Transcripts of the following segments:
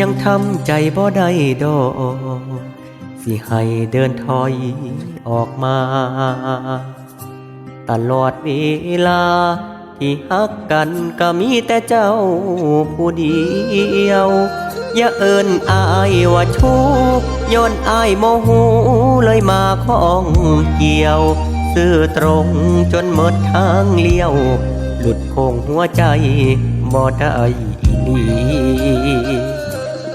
ยังทำใจบ่ได้ดอกสิให้เดินถอยออกมา ตลอดเวลาที่ฮักกันก็มีแต่เจ้าผู้เดียว อย่าเอินอายว่าชู้ย้อนอายโมโหเลยมาของเกี่ยว ซื่อตรงจนหมดทางเลี้ยว หลุดโค้งหัวใจบ่ได้อีหลี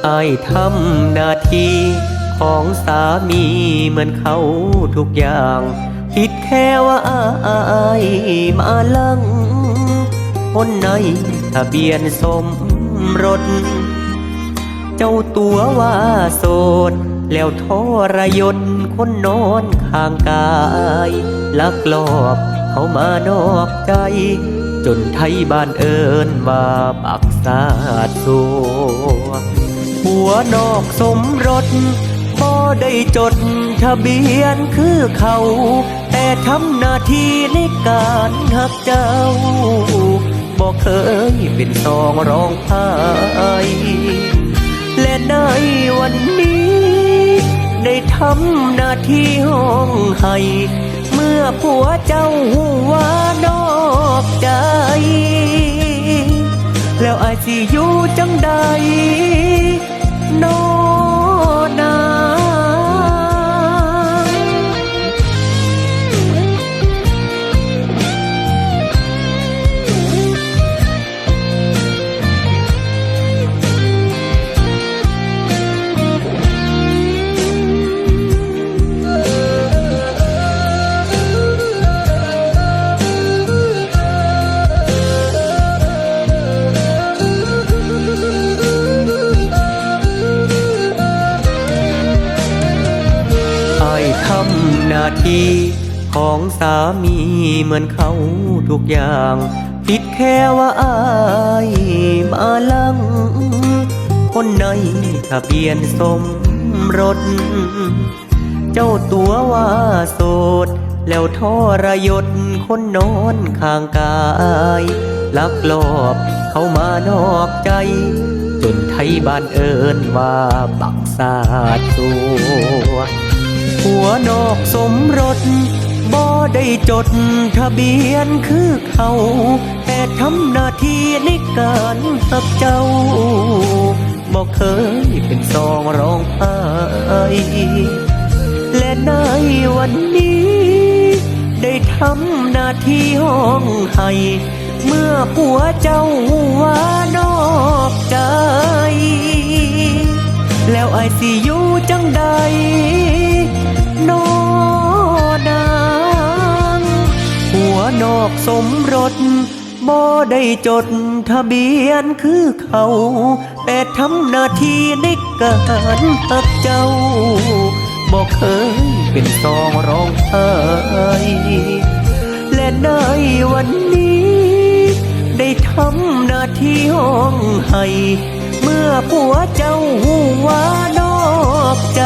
อายทำหน้าที่ของสามีเหมือนเขาทุกอย่าง คิดแค่ว่าอายมาลังคนในทะเบียนสมรส เจ้าตัวว่าโสด แล้วทรยศคนนอนข้างกาย ลักลอบเขามานอกใจ จนไทยบ้านเอินว่าปักษาดสัว หัวนอกสมรสบ่ได้จดทะเบียนคือเขา แต่ทำหน้าที่ในการหักเจ้าบอกเคยเป็นสองร้องไห้และในวันนี้ ได้ทำหน้าที่ห้องให้ เมื่อผัวเจ้าหูว่านอกใจ สิอยู่จังใดนอน ทำหน้าที่ของสามีเหมือนเขาทุกอย่าง ผิดแค่ว่าอายมาลัง คนในทะเบียนสมรส เจ้าตัวว่าโสด แล้วทรยศคนนอนข้างกาย ลักลอบเข้ามานอกใจ จนไทยบ้านเอินว่าบักซาดตัว หัวนอกสมรสบ่ได้จดทะเบียนคือเขา แต่ทำหน้าที่ในการสับเจ้าบอกเคยเป็นสองร้องไห้และในวันนี้ ได้ทำหน้าที่ห้องให้ เมื่อผัวเจ้าว่านอกใจ แล้วไอสิอยู่จังใด อกสมรสบ่ได้จดทะเบียนคือเขา แต่ทำหน้าที่ในการหักเจ้าบอกเคยเป็นสองร้องไห้และในวันนี้ ได้ทำหน้าที่ห้องให้ เมื่อผัวเจ้าหูว่านอกใจ